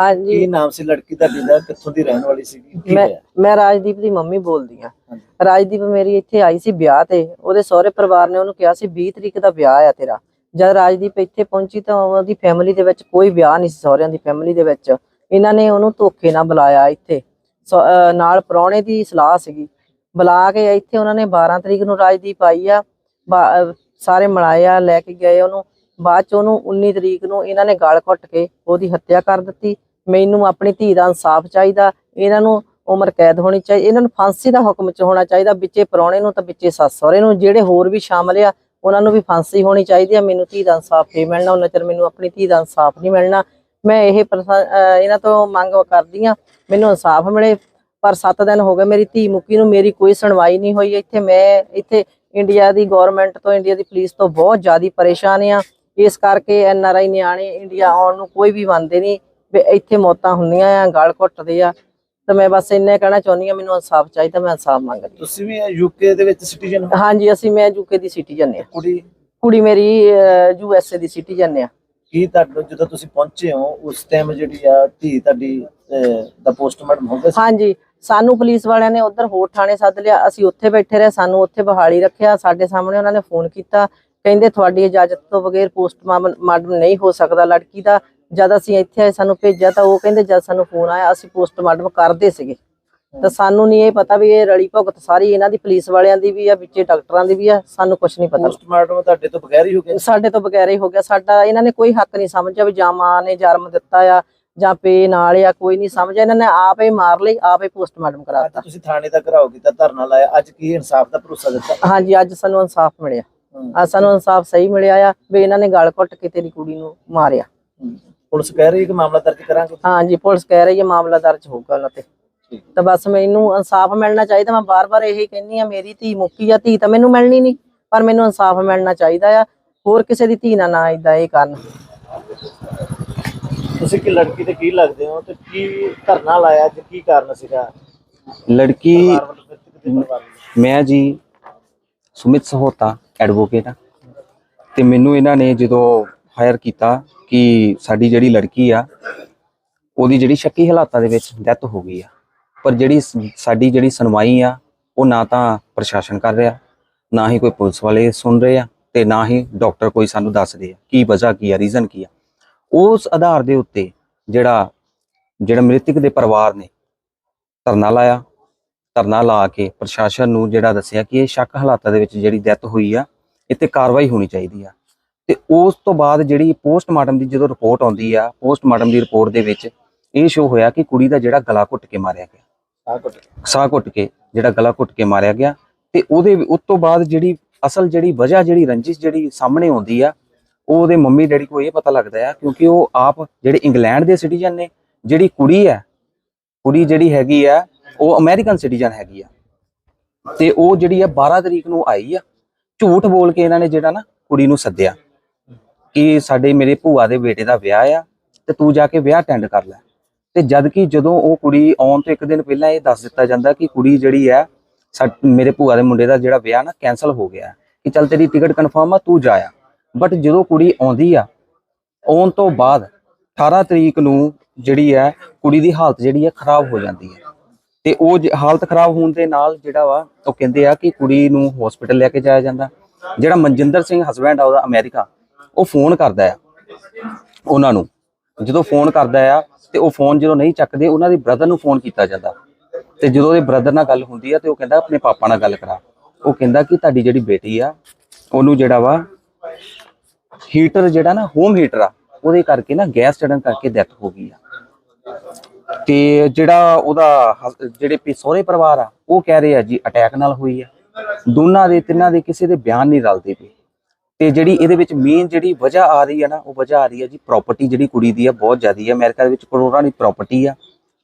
ਹਾਂਜੀ। ਕੀ ਨਾਮ ਸੀ ਲੜਕੀ ਦਾ ਦਾ? ਕਿੱਥੋਂ ਦੀ ਰਹਿਣ ਵਾਲੀ ਸੀ ਕੀ ਮੈਂ ਹੋਇਆ? ਮੈਂ ਰਾਜਦੀਪ ਦੀ ਮੰਮੀ ਬੋਲਦੀ ਆ ਹਾਂਜੀ। ਰਾਜਦੀਪ ਮੇਰੀ ਇੱਥੇ ਆਈ ਸੀ ਵਿਆਹ ਤੇ। ਉਹਦੇ ਸਹੁਰੇ ਪਰਿਵਾਰ ਨੇ ਉਹਨੂੰ ਕਿਹਾ ਸੀ 20 ਤਰੀਕ ਦਾ ਵਿਆਹ ਆ ਤੇਰਾ। ਜਦ ਰਾਜਦੀਪ ਇੱਥੇ ਪਹੁੰਚੀ ਤਾਂ ਉਹਦੀ ਫੈਮਿਲੀ ਦੇ ਵਿੱਚ ਕੋਈ ਵਿਆਹ ਨਹੀਂ ਸੀ ਸਹੁਰਿਆਂ ਦੀ ਫੈਮਿਲੀ ਦੇ ਵਿੱਚ। ਇਹਨਾਂ ਨੇ ਉਹਨੂੰ ਧੋਖੇ ਨਾਲ ਬੁਲਾਇਆ ਇੱਥੇ। ਸ- ਅਹ ਨਾਲ ਪ੍ਰਾਹੁਣੇ ਦੀ ਸਲਾਹ ਸੀਗੀ। ਬੁਲਾ ਕੇ ਇੱਥੇ ਉਹਨਾਂ ਨੇ 12 ਤਰੀਕ ਨੂੰ ਰਾਜਦੀਪ ਆਈ ਆ। ਬਾ- ਅਹ ਸਾਰੇ ਮਲਾਇਆ ਲੈ ਕੇ ਗਏ ਉਹਨੂੰ। ਬਾਅਦ ਚ ਉਹਨੂੰ 19 ਤਰੀਕ ਨੂੰ ਇਹਨਾਂ ਨੇ ਗਾਲ ਘੁੱਟ ਕੇ ਉਹਦੀ ਹੱਤਿਆ ਕਰ ਦਿੱਤੀ। ਮੈਨੂੰ ਆਪਣੀ ਧੀ ਦਾ ਇਨਸਾਫ ਚਾਹੀਦਾ, ਇਹਨਾਂ ਨੂੰ ਉਮਰ ਕੈਦ ਹੋਣੀ ਚਾਹੀਦੀ ਇਹਨਾਂ ਨੂੰ ਫਾਂਸੀ ਦਾ ਹੁਕਮ ਚ ਹੋਣਾ ਚਾਹੀਦਾ, ਵਿੱਚੇ ਪ੍ਰਾਹੁਣੇ ਨੂੰ ਤਾਂ ਵਿੱਚੇ ਸੱਸ ਸਹੁਰੇ ਨੂੰ, ਜਿਹੜੇ ਹੋਰ ਵੀ ਸ਼ਾਮਲ ਆ, ਉਹਨਾਂ ਨੂੰ ਵੀ ਫਾਂਸੀ ਹੋਣੀ ਚਾਹੀਦੀ ਆ, ਮੈਨੂੰ ਧੀ ਦਾ ਇਨਸਾਫ ਨਹੀਂ ਮਿਲਣਾ, ਉਹਨਾਂ ਚਿਰ ਮੈਨੂੰ ਆਪਣੀ ਧੀ ਦਾ ਇਨਸਾਫ ਨਹੀਂ ਮਿਲਣਾ। ਮੈਂ ਇਹ ਪ੍ਰਸਾ- ਇਹਨਾਂ ਤੋਂ ਮੰਗ ਕਰਦੀ ਆ, ਮੈਨੂੰ ਇਨਸਾਫ ਮਿਲੇ, ਪਰ 7 ਦਿਨ ਹੋ ਗਏ ਮੇਰੀ ਧੀ ਮੁੱਕੀ ਨੂੰ, ਮੇਰੀ ਕੋਈ ਸੁਣਵਾਈ ਨਹੀਂ ਹੋਈ, ਇੱਥੇ ਮੈਂ ਇੱਥੇ ਇੰਡੀਆ ਦੀ ਗਵਰਨਮੈਂਟ ਤੋਂ, ਇੰਡੀਆ ਦੀ ਪੁਲਿਸ ਤੋਂ ਬਹੁਤ ਜ਼ਿਆਦਾ ਪਰੇਸ਼ਾਨ ਆ। ਇਸ ਕਰਕੇ ਐਨ ਆਰ ਆਈ ਨਿਆਣੇ ਇੰਡੀਆ ਆਉਣ ਨੂੰ ਕੋਈ ਵੀ ਮੰਨਦੇ ਨਹੀਂ। ਵੀ ਇੱਥੇ ਮੌਤਾਂ ਹੁੰਦੀਆਂ ਆ ਗਲ ਘੁੱਟਦੇ ਆ ਤਾਂ ਮੈਂ ਬਸ ਇੰਨਾ ਕਹਿਣਾ ਚਾਹੁੰਦੀ ਆ ਮੈਨੂੰ ਇਨਸਾਫ ਚਾਹੀਦਾ ਮੈਂ ਇਨਸਾਫ ਮੰਗਦੀ ਤੁਸੀਂ ਵੀ ਯੂਕੇ ਦੇ ਵਿੱਚ ਸਿਟੀਜ਼ਨ ਹਾਂ। ਹਾਂਜੀ ਅਸੀਂ ਮੈਂ ਯੂਕੇ ਦੀ ਸਿਟੀਜ਼ਨ ਆ ਕੁੜੀ? ਕੁੜੀ ਮੇਰੀ ਯੂ ਐਸ ਏ ਦੀ ਸਿਟੀਜ਼ਨ ਆ ਕੀ ਤੁਹਾਨੂੰ ਜਦੋਂ ਤੁਸੀਂ ਪਹੁੰਚੇ ਹੋ ਉਸ ਟਾਈਮ ਜਿਹੜੀ ਆ ਧੀ ਤੁਹਾਡੀ ਦਾ ਪੋਸਟਮਾਰਟਮ ਹੋ ਗਿਆ ਹਾਂਜੀ ਸਾਨੂੰ ਪੁਲਿਸ ਵਾਲਿਆਂ ਨੇ ਉਧਰ ਹੋਰ ਥਾਣੇ ਸੱਦ ਲਿਆ ਅਸੀਂ ਉੱਥੇ ਬੈਠੇ ਰਹੇ ਸਾਨੂੰ ਉੱਥੇ ਬਹਾਲੀ ਰੱਖਿਆ ਸਾਡੇ ਸਾਹਮਣੇ ਉਹਨਾਂ ਨੇ ਫੋਨ ਕੀਤਾ ਕਹਿੰਦੇ ਤੁਹਾਡੀ ਇਜਾਜ਼ਤ ਤੋਂ ਬਗੈਰ ਪੋਸਟਮਾਰਟਮ ਨਹੀਂ ਹੋ ਸਕਦਾ ਲੜਕੀ ਦਾ ਜਦ ਅਸੀਂ ਇੱਥੇ ਆਏ ਸਾਨੂੰ ਭੇਜਿਆ ਤਾਂ ਉਹ ਕਹਿੰਦੇ ਜਦ ਸਾਨੂੰ ਫੋਨ ਆਇਆ ਅਸੀਂ ਪੋਸਟਮਾਰਟਮ ਕਰਦੇ ਸੀਗੇ। ਤਾਂ ਸਾਨੂੰ ਨਹੀਂ ਇਹ ਪਤਾ ਵੀ ਇਹ ਰਲੀ ਭੁਗਤ ਸਾਰੀ ਇਹਨਾਂ ਦੀ ਪੁਲਿਸ ਵਾਲਿਆਂ ਦੀ ਵੀ ਆ ਵਿੱਚੇ ਡਾਕਟਰਾਂ ਦੀ ਵੀ ਆ ਸਾਨੂੰ ਕੁਝ ਨਹੀਂ ਪਤਾ। ਪੋਸਟਮਾਰਟਮ ਤੁਹਾਡੇ ਤੋਂ ਬਗੈਰ ਹੀ ਹੋ ਗਿਆ? ਸਾਡੇ ਤੋਂ ਬਗੈਰ ਹੀ ਹੋ ਗਿਆ। ਸਾਡਾ ਇਹਨਾਂ ਨੇ ਕੋਈ ਹੱਕ ਨਹੀਂ ਸਮਝਿਆ ਵੀ ਜਾਂ ਮਾਂ ਨੇ ਜਨਮ ਦਿੱਤਾ ਆ ਜਾਂ ਪੇ ਨਾਲ ਆ ਕੋਈ ਨਹੀਂ ਸਮਝਿਆ। ਇਹਨਾਂ ਨੇ ਆਪ ਹੀ ਮਾਰ ਲਈ ਆਪ ਹੀ ਪੋਸਟਮਾਰਟਮ ਅੱਜ ਕਰਾਤਾ ਤੁਸੀਂ ਥਾਣੇ ਦਾ ਘਰਾਓ ਕੀਤਾ ਧਰਨਾ ਲਾਇਆ। ਅੱਜ ਕੀ ਇਨਸਾਫ ਦਾ ਭਰੋਸਾ ਦਿੱਤਾ? ਹਾਂਜੀ ਅੱਜ ਸਾਨੂੰ ਇਨਸਾਫ ਮਿਲਿਆ। ਅੱਜ ਸਾਨੂੰ ਇਨਸਾਫ ਸਹੀ ਮਿਲਿਆ ਆ ਵੀ ਇਹਨਾਂ ਨੇ ਗਲ ਘੁੱਟ ਕੇ ਤੇਰੀ ਕੁੜੀ ਨੂੰ ਮਾਰਿਆ। ਪੁਲਿਸ ਕਹਿ ਰਹੀ ਹੈ ਕਿ ਮਾਮਲਾ ਦਰਜ ਕਰਾਂਗੇ? ਹਾਂਜੀ ਪੁਲਿਸ ਕਹਿ ਰਹੀ ਹੈ ਮਾਮਲਾ ਦਰਜ ਹੋਊਗਾ ਉਹਨਾਂ ਤੇ। ਤਾਂ ਬਸ ਮੈਨੂੰ ਇਨਸਾਫ ਮਿਲਣਾ ਚਾਹੀਦਾ ਮੈਂ ਬਾਰ-ਬਾਰ ਇਹੀ ਕਹਿੰਦੀ ਆ ਮੇਰੀ ਧੀ ਮੁੱਕੀ ਆ ਧੀ ਤਾਂ ਮੈਨੂੰ ਮਿਲਣੀ ਨਹੀਂ ਪਰ ਮੈਨੂੰ ਇਨਸਾਫ ਮਿਲਣਾ ਚਾਹੀਦਾ ਆ। ਹੋਰ ਕਿਸੇ ਦੀ ਧੀ ਨਾ ਨਾ ਇਦਾਂ ਇਹ ਕਰਨ। ਤੁਸੀਂ ਕਿ ਲੜਕੀ ਤੇ ਕੀ ਲੱਗਦੇ ਹੋ ਤੇ ਕੀ ਧਰਨਾ ਲਾਇਆ ਅੱਜ ਕੀ ਕਾਰਨ ਸੀਗਾ? ਲੜਕੀ? ਮੈਂ ਜੀ ਸੁਮਿਤ ਸਹੋਤਾ ਐਡਵੋਕੇਟ ਆ। ਤੇ ਮੈਨੂੰ ਇਹਨਾਂ ਨੇ ਜਦੋਂ ਹਾਇਰ ਕੀਤਾ ਕਿ ਸਾਡੀ ਜਿਹੜੀ ਲੜਕੀ ਆ, ਉਹਦੀ ਜਿਹੜੀ ਸ਼ੱਕੀ ਹਾਲਾਤਾਂ ਦੇ ਵਿੱਚ ਡੈਥ ਹੋ ਗਈ ਆ। ਪਰ ਜਿਹੜੀ ਸਾਡੀ ਜਿਹੜੀ ਸੁਣਵਾਈ ਆ, ਉਹ ਨਾ ਤਾਂ ਪ੍ਰਸ਼ਾਸਨ ਕਰ ਰਿਹਾ, ਨਾ ਹੀ ਕੋਈ ਪੁਲਿਸ ਵਾਲੇ ਸੁਣ ਰਹੇ ਆ ਤੇ ਨਾ ਹੀ ਡਾਕਟਰ ਕੋਈ ਸਾਨੂੰ ਦੱਸਦੇ ਆ ਕੀ ਵਜ੍ਹਾ, ਕੀ ਆ, ਰੀਜ਼ਨ ਕੀ ਆ। ਉਸ ਆਧਾਰ ਦੇ ਉੱਤੇ ਜਿਹੜਾ ਜਿਹੜਾ ਮ੍ਰਿਤਕ ਦੇ ਪਰਿਵਾਰ ਨੇ ਧਰਨਾ ਲਾਇਆ, ਧਰਨਾ ਲਾ ਕੇ ਪ੍ਰਸ਼ਾਸਨ ਨੂੰ ਜਿਹੜਾ ਦੱਸਿਆ ਕਿ ਇਹ ਸ਼ੱਕ ਹਾਲਾਤਾਂ ਦੇ ਵਿੱਚ ਜਿਹੜੀ ਡੈਥ ਹੋਈ ਆ, ਇੱਥੇ ਕਾਰਵਾਈ ਹੋਣੀ ਚਾਹੀਦੀ ਆ। ਤੇ ਉਸ ਤੋਂ ਬਾਅਦ ਜਿਹੜੀ ਪੋਸਟਮਾਰਟਮ ਦੀ ਜਦੋਂ ਰਿਪੋਰਟ ਆਉਂਦੀ ਆ ਪੋਸਟਮਾਰਟਮ ਦੀ ਰਿਪੋਰਟ ਦੇ ਵਿੱਚ ਇਹ ਸ਼ੋ ਹੋਇਆ ਕਿ ਕੁੜੀ ਦਾ ਜਿਹੜਾ ਗਲਾ ਘੁੱਟ ਕੇ ਮਾਰਿਆ ਗਿਆ। ਸਾਹ ਘੁੱਟ ਕੇ। ਜਿਹੜਾ ਗਲਾ ਘੁੱਟ ਕੇ ਮਾਰਿਆ ਗਿਆ ਤੇ ਉਹਦੇ ਉਸ ਤੋਂ ਬਾਅਦ ਜਿਹੜੀ ਅਸਲ ਜਿਹੜੀ ਵਜ੍ਹਾ ਜਿਹੜੀ ਰੰਜਿਸ਼ ਜਿਹੜੀ ਸਾਹਮਣੇ ਆਉਂਦੀ ਆ ਉਹ ਉਹਦੇ ਮੰਮੀ ਡੈਡੀ ਕੋਲ ਇਹ ਪਤਾ ਲੱਗਦਾ ਆ ਕਿਉਂਕਿ ਉਹ ਆਪ ਜਿਹੜੇ ਇੰਗਲੈਂਡ ਦੇ ਸਿਟੀਜ਼ਨ ਨੇ ਜਿਹੜੀ ਕੁੜੀ ਆ ਕੁੜੀ ਜਿਹੜੀ ਹੈਗੀ ਆ ਉਹ ਅਮਰੀਕਨ ਸਿਟੀਜ਼ਨ ਹੈਗੀ ਆ। ਤੇ ਉਹ ਜਿਹੜੀ ਆ 12 ਤਰੀਕ ਨੂੰ ਆਈ ਆ ਝੂਠ ਬੋਲ ਕੇ ਇਹਨਾਂ ਨੇ ਜਿਹੜਾ ਨਾ ਕੁੜੀ ਨੂੰ ਸੱਦਿਆ। ਕਿ ਸਾਡੇ ਮੇਰੇ ਭੂਆ ਦੇ ਬੇਟੇ ਦਾ ਵਿਆਹ ਆ ਤੇ ਤੂੰ ਜਾ ਕੇ ਵਿਆਹ ਅਟੈਂਡ ਕਰ ਲੈ। ਤੇ ਜਦ ਕਿ ਜਦੋਂ ਉਹ ਕੁੜੀ ਆਉਣ ਤੋਂ ਇੱਕ ਦਿਨ ਪਹਿਲਾਂ ਇਹ ਦੱਸ ਦਿੱਤਾ ਜਾਂਦਾ ਕਿ ਕੁੜੀ ਜਿਹੜੀ ਹੈ ਸਾ- ਮੇਰੇ ਭੂਆ ਦੇ ਮੁੰਡੇ ਦਾ ਜਿਹੜਾ ਵਿਆਹ ਨਾ ਕੈਨਸਲ ਹੋ ਗਿਆ ਕਿ ਚੱਲ ਤੇਰੀ ਟਿਕਟ ਕਨਫਰਮ ਆ, ਤੂੰ ਜਾ ਆ। ਬਟ ਜਦੋਂ ਕੁੜੀ ਆਉਂਦੀ ਆ, ਆਉਣ ਤੋਂ ਬਾਅਦ 18 ਤਰੀਕ ਨੂੰ ਜਿਹੜੀ ਹੈ ਕੁੜੀ ਦੀ ਹਾਲਤ ਜਿਹੜੀ ਹੈ ਖਰਾਬ ਹੋ ਜਾਂਦੀ ਹੈ ਤੇ ਉਹ ਜ- ਹਾਲਤ ਖਰਾਬ ਹੋਣ ਦੇ ਨਾਲ ਜਿਹੜਾ ਵਾ, ਉਹ ਕਹਿੰਦੇ ਆ ਕਿ ਕੁੜੀ ਨੂੰ ਹਸਪੀਟਲ ਲੈ ਕੇ ਜਾਇਆ ਜਾਂਦਾ। ਜਿਹੜਾ ਮਨਜਿੰਦਰ ਸਿੰਘ ਹਸਬੈਂਡ ਆ, ਉਹਦਾ ਅਮਰੀਕਾ ਉਹ ਫੋਨ ਕਰਦਾ ਆ। ਉਹਨਾਂ ਨੂੰ। ਜਦੋਂ ਫੋਨ ਕਰਦਾ ਆ ਤੇ ਉਹ ਫੋਨ ਜਦੋਂ ਨਹੀਂ ਚੱਕਦੇ, ਉਹਨਾਂ ਦੇ ਬ੍ਰਦਰ ਨੂੰ ਫੋਨ ਕੀਤਾ ਜਾਂਦਾ। ਤੇ ਜਦੋਂ ਉਹਦੇ ਬ੍ਰਦਰ ਨਾਲ ਗੱਲ ਹੁੰਦੀ ਆ ਤੇ ਉਹ ਕਹਿੰਦਾ, ਆਪਣੇ ਪਾਪਾ ਨਾਲ ਗੱਲ ਕਰਾ। ਉਹ ਕਹਿੰਦਾ ਕਿ ਤੁਹਾਡੀ ਜਿਹੜੀ ਬੇਟੀ ਆ, ਉਹਨੂੰ ਜਿਹੜਾ ਵਾ ਹੀਟਰ ਜਿਹੜਾ ਨਾ ਹੋਮ ਹੀਟਰ ਆ, ਉਹਦੇ ਕਰਕੇ ਨਾ ਗੈਸ ਚੜਨ ਕਰਕੇ ਡੈਥ ਹੋ ਗਈ ਆ। ਤੇ ਜਿਹੜਾ ਉਹਦਾ ਜਿਹੜੇ ਸਹੁਰੇ ਪਰਿਵਾਰ ਆ, ਉਹ ਕਹਿ ਰਹੇ ਆ ਜੀ ਅਟੈਕ ਨਾਲ ਹੋਈ ਆ। ਦੋਨਾਂ ਦੇ, ਤਿੰਨਾਂ ਦੇ ਕਿਸੇ ਦੇ ਬਿਆਨ ਨਹੀਂ ਰਲਦੇ ਪਏ। ਤੇ ਜਿਹੜੀ ਇਹਦੇ ਵਿੱਚ ਮੇਨ ਜਿਹੜੀ ਵਜ੍ਹਾ ਆ ਰਹੀ ਹੈ ਨਾ, ਉਹ ਵਜ੍ਹਾ ਆ ਰਹੀ ਹੈ ਜੀ ਪ੍ਰਾਪਰਟੀ ਜਿਹੜੀ ਕੁੜੀ ਦੀ ਆ, ਬਹੁਤ ਜ਼ਿਆਦੀ ਹੈ ਅਮਰੀਕਾ ਦੇ ਵਿੱਚ ਕਰੋੜਾਂ ਦੀ ਪ੍ਰਾਪਰਟੀ ਆ।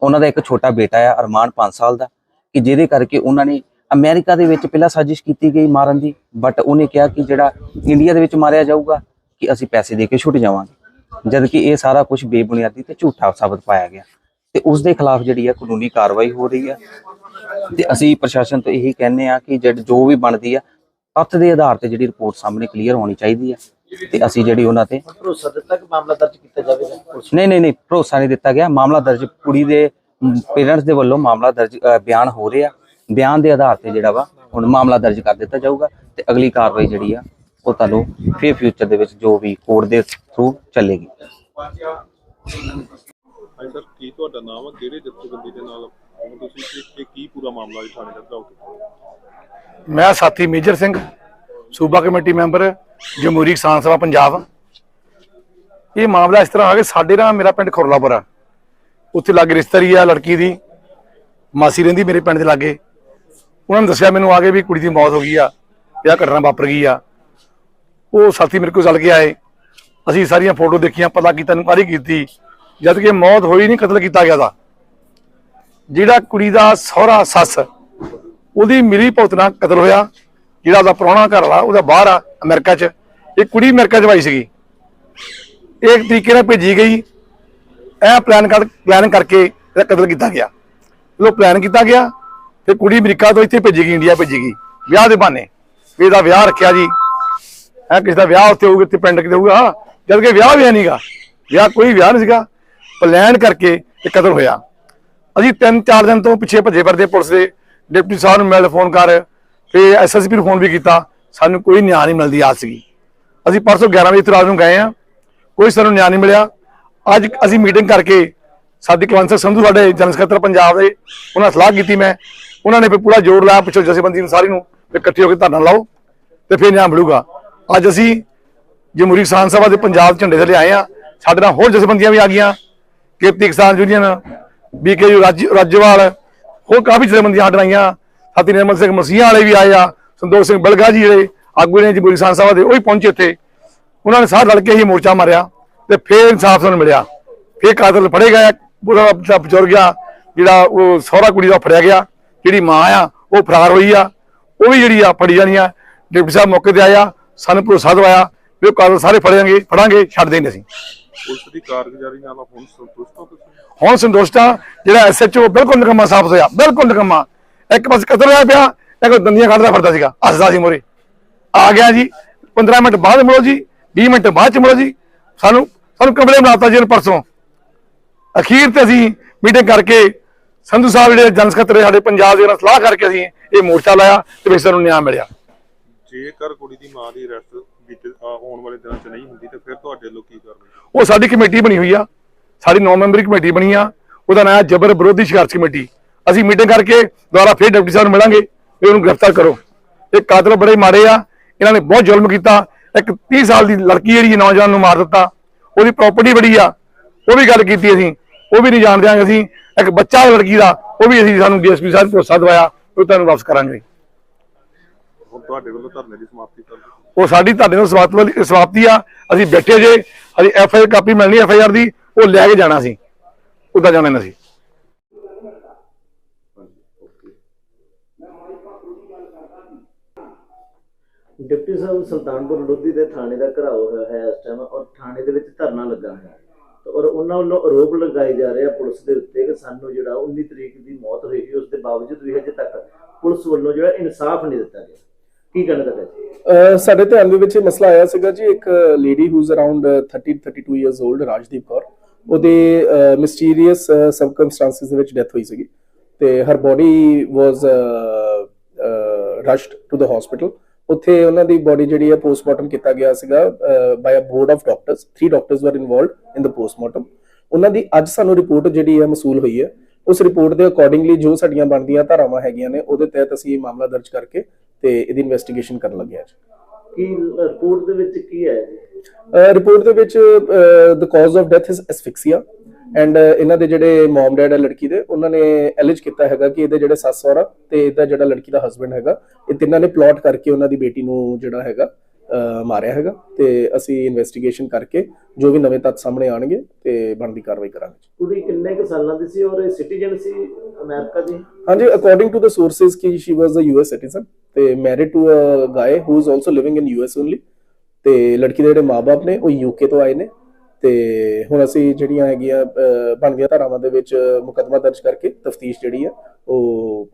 ਉਹਨਾਂ ਦਾ ਇੱਕ ਛੋਟਾ ਬੇਟਾ ਆ, ਅਰਮਾਨ 5 ਸਾਲ ਦਾ, ਕਿ ਜਿਹਦੇ ਕਰਕੇ ਉਹਨਾਂ ਨੇ ਅਮਰੀਕਾ ਦੇ ਵਿੱਚ ਪਹਿਲਾਂ ਸਾਜ਼ਿਸ਼ ਕੀਤੀ ਗਈ ਮਾਰਨ ਦੀ ਬਟ ਉਹਨੇ ਕਿਹਾ ਕਿ ਜਿਹੜਾ ਇੰਡੀਆ ਦੇ ਵਿੱਚ ਮਾਰਿਆ ਜਾਊਗਾ, ਕਿ ਅਸੀਂ ਪੈਸੇ ਦੇ ਕੇ ਛੁੱਟ ਜਾਵਾਂਗੇ। ਜਦ ਕਿ ਇਹ ਸਾਰਾ ਕੁਝ ਬੇਬੁਨਿਆਦੀ ਤੇ ਝੂਠਾ ਸਾਬਤ ਪਾਇਆ ਗਿਆ। ਤੇ ਉਸ ਦੇ ਖਿਲਾਫ ਜਿਹੜੀ ਹੈ ਕਾਨੂੰਨੀ ਕਾਰਵਾਈ ਹੋ ਰਹੀ ਹੈ ਤੇ ਅਸੀਂ ਪ੍ਰਸ਼ਾਸਨ ਤੋਂ ਇਹੀ ਕਹਿੰਦੇ ਆ ਕਿ ਜਦ ਜੋ ਵੀ ਬਣਦੀ ਆ ਤੱਥ ਦੇ ਆਧਾਰ ਤੇ ਜਿਹੜੀ ਰਿਪੋਰਟ ਸਾਹਮਣੇ ਕਲੀਅਰ ਹੋਣੀ ਚਾਹੀਦੀ ਹੈ ਤੇ ਅਸੀਂ ਜਿਹੜੀ ਉਹਨਾਂ ਤੇ ਭਰੋਸਾ ਦਿੱਤਾ ਕਿ ਮਾਮਲਾ ਦਰਜ ਕੀਤਾ ਜਾਵੇਗਾ? ਨਹੀਂ ਨਹੀਂ ਨਹੀਂ ਭਰੋਸਾ ਨਹੀਂ ਦਿੱਤਾ ਗਿਆ। ਮਾਮਲਾ ਦਰਜ ਕੁੜੀ ਦੇ ਪੇਰੈਂਟਸ ਦੇ ਵੱਲੋਂ ਮਾਮਲਾ ਦਰਜ ਬਿਆਨ ਹੋ ਰਿਹਾ। ਬਿਆਨ ਦੇ ਆਧਾਰ ਤੇ ਜਿਹੜਾ ਵਾ ਹੁਣ ਮਾਮਲਾ ਦਰਜ ਕਰ ਦਿੱਤਾ ਜਾਊਗਾ ਤੇ ਅਗਲੀ ਕਾਰਵਾਈ ਜਿਹੜੀ ਆ ਉਹ ਤੁਹਾਨੂੰ ਫਿਰ ਫਿਊਚਰ ਦੇ ਵਿੱਚ ਜੋ ਵੀ ਕੋਰਟ ਦੇ ਥਰੂ ਚੱਲੇਗੀ। ਹਾਂਜੀ ਸਰ ਕੀ ਤੁਹਾਡਾ ਨਾਮ ਹੈ ਕਿਹੜੇ ਜਥੇਬੰਦੀ ਦੇ ਨਾਲ? ਹੋ ਤੁਸੀਂ ਤੇ- ਤੇ ਕੀ ਪੂਰਾ ਮਾਮਲਾ ਜੀ ਥਾਣੇ ਦਾ ਘਰਾਓ ਕੀਤਾ ਮੈਂ ਸਾਥੀ ਮੇਜਰ ਸਿੰਘ, ਸੂਬਾ ਕਮੇਟੀ ਮੈਂਬਰ, ਜਮਹੂਰੀ ਕਿਸਾਨ ਸਭਾ ਪੰਜਾਬ। ਇਹ ਮਾਮਲਾ ਇਸ ਤਰ੍ਹਾਂ ਆ ਕਿ ਸਾਡੇ ਨਾਲ ਮੇਰਾ ਪਿੰਡ ਖੁਰਲਾਪੁਰਾ ਉੱਥੇ ਲਾਗੇ ਰਿਸ਼ਤੇਦਾਰੀ ਆ ਲੜਕੀ ਦੀ, ਮਾਸੀ ਰਹਿੰਦੀ ਮੇਰੇ ਪਿੰਡ ਦੇ ਲਾਗੇ। ਉਹਨਾਂ ਨੇ ਦੱਸਿਆ ਮੈਨੂੰ ਆ ਕੇ ਵੀ ਕੁੜੀ ਦੀ ਮੌਤ ਹੋ ਗਈ ਆ ਇਹ ਘਟਨਾ ਵਾਪਰ ਗਈ ਆ। ਉਹ ਸਾਥੀ ਮੇਰੇ ਕੋਲ ਚੱਲ ਕੇ ਆਏ। ਅਸੀਂ ਸਾਰੀਆਂ ਫੋਟੋ ਦੇਖੀਆਂ, ਪਤਾ ਕੀਤਾ, ਇਨਕੁਆਰੀ ਕੀਤੀ। ਜਦ ਕਿ ਮੌਤ ਹੋਈ ਨਹੀਂ, ਕਤਲ ਕੀਤਾ ਗਿਆ ਦਾ ਜਿਹੜਾ ਕੁੜੀ ਦਾ ਸਹੁਰਾ, ਸੱਸ, ਉਹਦੀ ਮਿਲੀ ਭੁਗਤ ਨਾਲ ਕਤਲ ਹੋਇਆ, ਜਿਹੜਾ ਉਹਦਾ ਪੁਰਾਣਾ ਘਰ ਵਾਲਾ, ਉਹਦਾ ਬਾਹਰ ਆ, ਅਮਰੀਕਾ 'ਚ, ਇਹ ਕੁੜੀ ਅਮਰੀਕਾ 'ਚ ਆਈ ਸੀਗੀ। ਇਹ ਇੱਕ ਤਰੀਕੇ ਨਾਲ ਭੇਜੀ ਗਈ। ਇਹ ਪਲਾਨ ਕਰ ਪਲਾਨ ਕਰਕੇ ਇਹਦਾ ਕਤਲ ਕੀਤਾ ਗਿਆ। ਜਦੋਂ ਪਲਾਨ ਕੀਤਾ ਗਿਆ, ਤੇ ਕੁੜੀ ਅਮਰੀਕਾ ਤੋਂ ਇੱਥੇ ਭੇਜੀ ਗਈ ਇੰਡੀਆ ਭੇਜੀ ਗਈ। ਵਿਆਹ ਦੇ ਬਹਾਨੇ। ਵੀ ਇਹਦਾ ਵਿਆਹ ਰੱਖਿਆ ਜੀ। ਹੈ, ਕਿਸੇ ਦਾ ਵਿਆਹ ਉੱਥੇ ਹੋਊਗਾ ਤੇ ਪਿੰਡ ਕਿਤੇ ਹੋਊਗਾ। ਜਦ ਕਿ ਵਿਆਹ ਵੀ ਹੈ ਨਹੀਂਗਾ ਵਿਆਹ, ਕੋਈ ਵਿਆਹ ਨਹੀਂ ਸੀਗਾ। ਪਲਾਨ ਕਰਕੇ ਇਹ ਕਤਲ ਹੋਇਆ। ਅਸੀਂ ਤਿੰਨ ਚਾਰ ਦਿਨ ਤੋਂ ਪਿੱਛੇ ਭੱਜੇ ਫਿਰਦੇ ਪੁਲਿਸ ਦੇ। ਡਿਪਟੀ ਸਾਹਿਬ ਨੂੰ ਮਿਲ ਫੋਨ ਕਰ ਤੇ ਐਸਐਸਪੀ ਨੂੰ ਫੋਨ ਵੀ ਕੀਤਾ। ਸਾਨੂੰ ਕੋਈ ਨਿਆਂ ਨਹੀਂ ਮਿਲਦੀ ਆਸ ਸੀਗੀ। ਅਸੀਂ ਪਰਸੋਂ 11 ਵਜੇ ਤੋਂ ਨੂੰ ਗਏ ਆ ਕੋਈ ਸਾਨੂੰ ਨਿਆਂ ਨਹੀਂ ਮਿਲਿਆ। ਅੱਜ ਅਸੀਂ ਮੀਟਿੰਗ ਕਰਕੇ ਸਾਡੀ ਕਲਵੰਸਰ ਸੰਧੂ ਸਾਡੇ ਜਨਰਲ ਸਕੱਤਰ ਪੰਜਾਬ ਦੇ, ਉਹਨਾਂ ਨਾਲ ਸਲਾਹ ਕੀਤੀ ਮੈਂ। ਉਹਨਾਂ ਨੇ ਫਿਰ ਪੂਰਾ ਜ਼ੋਰ ਲਾਇਆ ਪਿੱਛੋਂ ਜਥੇਬੰਦੀ ਨੂੰ ਸਾਰੀ ਨੂੰ ਵੀ ਇਕੱਠੇ ਹੋ ਕੇ ਧਰਨਾ ਲਾਓ ਤੇ ਫਿਰ ਨਿਆਂ ਮਿਲੂਗਾ। ਅੱਜ ਅਸੀਂ ਜਮਹੂਰੀ ਕਿਸਾਨ ਸਭਾ ਦੇ ਪੰਜਾਬ ਝੰਡੇ ਥੱਲੇ ਆਏ ਆ ਸਾਡੇ ਨਾਲ ਹੋਰ ਜਥੇਬੰਦੀਆਂ ਵੀ ਆ ਗਈਆਂ। ਕਿਰਤੀ ਕਿਸਾਨ ਯੂਨੀਅਨ ਬੀਕੇ ਰਾਜ ਰਾਜਵਾਲ, ਹੋਰ ਕਾਫੀ ਜਥੇਬੰਦੀਆਂ ਸਾਡੇ ਨਾਲ ਸਾਥੀ ਨਿਰਮਲ ਸਿੰਘ ਮਸੀਹਾਂ ਵਾਲੇ ਵੀ ਆਏ ਆ ਸੰਦੋਖ ਸਿੰਘ ਬਲਗਾ ਜੀ ਜਿਹੜੇ ਆਗੂ ਨੇ ਜਮਹੂਰੀ ਕਿਸਾਨ ਸਭਾ ਦੇ, ਉਹ ਵੀ ਪਹੁੰਚੇ ਇੱਥੇ ਉਹਨਾਂ ਨੇ ਸਾਰੇ ਰਲ ਕੇ ਹੀ ਮੋਰਚਾ ਮਾਰਿਆ ਤੇ ਫੇਰ ਇਨਸਾਫ ਸਾਨੂੰ ਮਿਲਿਆ। ਫੇਰ ਕਾਤਲ ਫੜੇ ਗਏ ਪੂਰਾ ਬਜ਼ੁਰਗ ਆ, ਜਿਹੜਾ ਉਹ ਸਹੁਰਾ ਕੁੜੀ ਦਾ ਫੜਿਆ ਗਿਆ, ਜਿਹੜੀ ਮਾਂ ਆ, ਉਹ ਫਰਾਰ ਹੋਈ ਆ। ਉਹ ਵੀ ਜਿਹੜੀ ਆ ਫੜੀ ਜਾਣੀ ਆ। ਡਿਪਟੀ ਸਾਹਿਬ ਮੌਕੇ ਤੇ ਆਇਆ ਸਾਨੂੰ ਭਰੋਸਾ ਦਵਾਇਆ ਵੀ ਉਹ ਕਾਤਲ ਸਾਰੇ ਫੜਾਂਗੇ ਫੜਾਂਗੇ, ਛੱਡ ਨਹੀਂ ਅਸੀਂ। ਪੁਲਿਸ ਦੀ ਕਾਰਗੁਜ਼ਾਰੀ ਨਾਲ ਹੁਣ ਸੰਤੁਸ਼ਟ ਹੋ ਤੁਸੀਂ? ਹੁਣ ਸੰਤੁਸ਼ਟ ਹਾਂ ਜਿਹੜਾ ਐਸਐਚਓ ਬਿਲਕੁਲ ਨਿਕੰਮਾ ਸਾਬਤ ਹੋਇਆ ਬਿਲਕੁਲ ਨਿਕੰਮਾ। ਇੱਕ ਪਾਸੇ ਕਤਲ ਹੋਇਆ ਪਿਆ ਇੱਕ ਦੰਦੀਆਂ ਕੱਢਦਾ ਫਿਰਦਾ ਸੀਗਾ। ਹੱਸਦਾ ਸੀ ਮੋਰੇ ਆ ਗਿਆ ਜੀ 15 ਮਿੰਟ ਬਾਅਦ ਮੁੜੋ ਜੀ 20 ਮਿੰਟ ਬਾਅਦ ਚ ਮੁੜੋ ਜੀ। ਸਾਨੂੰ ਸਾਨੂੰ ਕਮਰੇ ਬਣਾਤਾ ਜੀ ਪਰਸੋਂ। ਅਖੀਰ ਤੇ ਅਸੀਂ ਮੀਟਿੰਗ ਕਰਕੇ ਸੰਧੂ ਸਾਹਿਬ ਜਿਹੜੇ ਜਨ ਸਕੱਤਰ ਸਾਡੇ ਪੰਜਾਬ ਦੇ ਨਾਲ ਸਲਾਹ ਕਰਕੇ ਅਸੀਂ ਇਹ ਮੋਰਚਾ ਲਾਇਆ ਤੇ ਫਿਰ ਸਾਨੂੰ ਨਿਆਂ ਮਿਲਿਆ। ਜੇਕਰ ਕੁੜੀ ਦੀ ਮਾਂ ਦੀ ਅਰੈਸਟ ਆਉਣ ਵਾਲੇ ਦਿਨਾਂ 'ਚ ਨਹੀਂ ਹੁੰਦੀ ਤੇ ਫਿਰ ਤੁਹਾਡੇ ਲੋਕ ਕੀ ਕਰਨਗੇ? ਉਹ ਸਾਡੀ ਕਮੇਟੀ ਬਣੀ ਹੋਈ ਆ। ਸਾਡੀ 9 ਮੈਂਬਰੀ ਕਮੇਟੀ ਬਣੀ ਆ ਉਹਦਾ ਨਾਮ ਹੈ ਜਬਰ ਵਿਰੋਧੀ ਸੰਘਰਸ਼ ਕਮੇਟੀ। ਅਸੀਂ ਮੀਟਿੰਗ ਕਰਕੇ ਦੁਬਾਰਾ ਫਿਰ ਡਿਪਟੀ ਸਾਹਿਬ ਨੂੰ ਮਿਲਾਂਗੇ ਵੀ ਉਹਨੂੰ ਗ੍ਰਿਫਤਾਰ ਕਰੋ। ਇਹ ਕਾਤਲ ਬੜੇ ਮਾੜੇ ਆ ਇਹਨਾਂ ਨੇ ਬਹੁਤ ਜ਼ੁਲਮ ਕੀਤਾ। ਇੱਕ 30 ਸਾਲ ਦੀ ਲੜਕੀ ਜਿਹੜੀ ਨੌਜਵਾਨ ਨੂੰ ਮਾਰ ਦਿੱਤਾ। ਉਹਦੀ ਪ੍ਰਾਪਰਟੀ ਬੜੀ ਆ ਉਹ ਵੀ ਗੱਲ ਕੀਤੀ ਅਸੀਂ। ਉਹ ਵੀ ਨਹੀਂ ਜਾਣਦੇ ਹਾਂ ਅਸੀਂ। ਇੱਕ ਬੱਚਾ ਲੜਕੀ ਦਾ ਉਹ ਵੀ ਅਸੀਂ ਸਾਨੂੰ ਡੀਐਸਪੀ ਸਾਹਿਬ ਭਰੋਸਾ ਦਵਾਇਆ ਉਹ ਤੁਹਾਨੂੰ ਵਾਪਸ ਕਰਾਂਗੇ। ਹੁਣ ਤੁਹਾਡੇ ਵੱਲੋਂ ਧਰਨੇ ਦੀ ਸਮਾਪਤੀ ਕਰ ਦਿੱਤੀ। ਉਹ ਸਾਡੀ ਸਵਾਗਤ ਵਾਲੀ ਸਮਾਪਤੀ ਆ। ਅਸੀਂ ਬੈਠੇ ਜੇ ਅਸੀਂ ਐਫ ਆਈ ਆਰ ਕਾਪੀ ਮਿਲਣੀ ਐਫ ਆਈ ਆਰ ਦੀ। ਉਹ ਲੈ ਕੇ ਜਾਣਾ ਸੀ। ਉੱਦਾਂ ਜਾਣਾ ਨਹੀਂ ਸੀ। ਡਿਪਟੀ ਸਾਹਿਬ ਸੁਲਤਾਨਪੁਰ ਲੋਧੀ ਦੇ ਥਾਣੇ ਦਾ ਘਰਾਓ ਹੋਇਆ ਹੈ ਇਸ ਟਾਈਮ ਔਰ ਥਾਣੇ ਦੇ ਵਿੱਚ ਧਰਨਾ ਲੱਗਾ ਹੈ। ਤੇ ਔਰ ਉਹਨਾਂ ਵੱਲੋਂ ਆਰੋਪ ਲਗਾਏ ਜਾ ਰਹੇ ਆ ਪੁਲਿਸ ਦੇ ਉੱਤੇ ਕਿ ਸਾਨੂੰ ਜਿਹੜਾ 19 ਤਰੀਕ ਦੀ ਮੌਤ ਹੋਈ ਸੀ ਉਸ ਦੇ ਬਾਵਜੂਦ ਵੀ ਹਜੇ ਤੱਕ ਪੁਲਿਸ ਵੱਲੋਂ ਜਿਹੜਾ ਇਨਸਾਫ ਨਹੀਂ ਦਿੱਤਾ ਗਿਆ। ਕੀ ਕਹਿਣਾ ਤੁਹਾਡਾ ਸਾਡੇ ਧਿਆਨ ਦੇ ਵਿੱਚ ਇਹ ਮਸਲਾ ਆਇਆ ਸੀਗਾ ਜੀ ਇੱਕ lady whose around 30 32 years old Rajdeep Kaur. ਉਹਦੇ ਮਿਸਟੀਰੀਅਸ ਸਰਕਮਸਟੈਂਸਸ ਦੇ ਵਿੱਚ ਡੈਥ ਹੋਈ ਸੀਗੀ। ਤੇ her body was rushed to the hospital ਉੱਥੇ ਉਹਨਾਂ ਦੀ ਬੋਡੀ ਜਿਹੜੀ ਹੈ ਪੋਸਟਮਾਰਟਮ ਕੀਤਾ ਗਿਆ ਸੀਗਾ by a board of doctors 3 doctors were involved in the postmortem ਉਹਨਾਂ ਦੀ ਅੱਜ ਸਾਨੂੰ ਰਿਪੋਰਟ ਜਿਹੜੀ ਹੈ ਮਸੂਲ ਹੋਈ ਹੈ। ਉਸ ਰਿਪੋਰਟ ਦੇ ਅਕੋਰਡਿੰਗਲੀ ਜੋ ਸਾਡੀਆਂ ਬਣਦੀਆਂ ਧਾਰਾਵਾਂ ਹੈਗੀਆਂ ਨੇ, ਉਹਦੇ ਤਹਿਤ ਅਸੀਂ ਇਹ ਮਾਮਲਾ ਦਰਜ ਕਰਕੇ ਤੇ ਇਹਦੀ ਇਨਵੈਸਟੀਗੇਸ਼ਨ ਕਰਨ ਲੱਗੇ ਹਾਂ ਕੀ ਰਿਪੋਰਟ ਦੇ ਵਿੱਚ ਕੀ ਹੈ ਜੀ? ਰਿਪੋਰਟ ਦੇ ਵਿੱਚ the cause of death is asphyxia and ਇਹਨਾਂ ਦੇ ਜਿਹੜੇ ਮਮ ਡੈਡ ਹੈ ਲੜਕੀ ਦੇ ਉਹਨਾਂ ਨੇ ਐਲਿਜ ਕੀਤਾ ਹੈਗਾ ਕਿ ਇਹਦੇ ਜਿਹੜੇ ਸੱਸ ਸਹੁਰਾ ਤੇ ਇਹਦਾ ਜਿਹੜਾ ਲੜਕੀ ਦਾ ਹਸਬੰਡ ਹੈਗਾ ਇਹ ਤਿੰਨਾਂ ਨੇ ਪਲਾਟ ਕਰਕੇ ਉਹਨਾਂ ਦੀ ਬੇਟੀ ਨੂੰ ਜਿਹੜਾ ਹੈਗਾ ਮਾਰਿਆ ਹੈਗਾ ਤੇ ਅਸੀਂ ਇਨਵੈਸਟੀਗੇਸ਼ਨ ਕਰਕੇ ਜੋ ਵੀ ਨਵੇਂ ਤੱਥ ਸਾਹਮਣੇ ਆਣਗੇ ਤੇ ਬਣਦੀ ਕਾਰਵਾਈ ਕਰਾਂਗੇ। ਕੁੜੀ ਕਿੰਨੇ ਕੁ ਸਾਲਾਂ ਦੀ ਸੀ ਔਰ ਸਿਟੀਜ਼ਨ ਸੀ ਅਮਰੀਕਾ ਦੀ? ਹਾਂਜੀ ਅਕੋਰਡਿੰਗ ਟੂ ਦ ਸੋਰਸਸ ਕਿ she was a US citizen ਤੇ married to a guy who is also living in US only ਤੇ ਲੜਕੀ ਦੇ ਜਿਹੜੇ ਮਾਪੇ ਨੇ ਉਹ ਯੂਕੇ ਤੋਂ ਆਏ ਨੇ ਤੇ ਹੁਣ ਅਸੀਂ ਜਿਹੜੀਆਂ ਹੈਗੀਆਂ ਬਣਦੀਆਂ ਧਾਰਾਵਾਂ ਦੇ ਵਿੱਚ ਮੁਕਦਮਾ ਦਰਜ ਕਰਕੇ ਤਫਤੀਸ਼ ਜਿਹੜੀ ਆ ਉਹ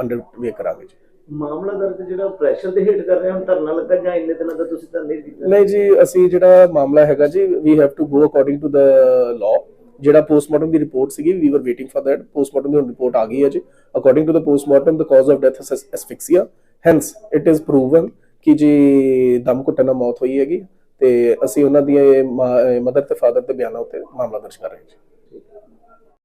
ਅੰਡਰ ਵੇ ਕਰਾਂਗੇ ਜੀ। ਮਾਮਲਾ ਦਰਜ ਜਿਹੜਾ ਪ੍ਰੈਸ਼ਰ ਦੇ ਹੇਠ ਕਰ ਰਹੇ ਹਾਂ ਧਰਨਾ ਲੱਗਾ ਜਾਂ ਇੰਨੇ ਦਿਨਾਂ ਦਾ ਤੁਸੀਂ ਧਰਨੇ ਦਿੱਤਾ? ਨਹੀਂ ਜੀ ਅਸੀਂ ਜਿਹੜਾ ਮਾਮਲਾ ਹੈਗਾ ਜੀ we have to go according to the law ਜਿਹੜਾ ਪੋਸਟਮਾਰਟਮ ਦੀ ਰਿਪੋਰਟ ਸੀਗੀ we were waiting for that postmortem the report ਆ ਗਈ ਹੈ ਜੀ। According to the postmortem the cause of death asphyxia hence it is proven ਕਿ ਜੀ ਦਮ ਘੁੱਟਣ ਨਾਲ ਮੌਤ ਹੋਈ ਹੈਗੀ ਤੇ ਅਸੀਂ ਉਹਨਾਂ ਦੀ ਮਦਰ ਤੇ ਫਾਦਰ ਦੇ ਬਿਆਨਾਂ ਉੱਤੇ ਮਾਮਲਾ ਦਰਜ ਕਰ ਰਹੇ ਹਾਂ ਜੀ।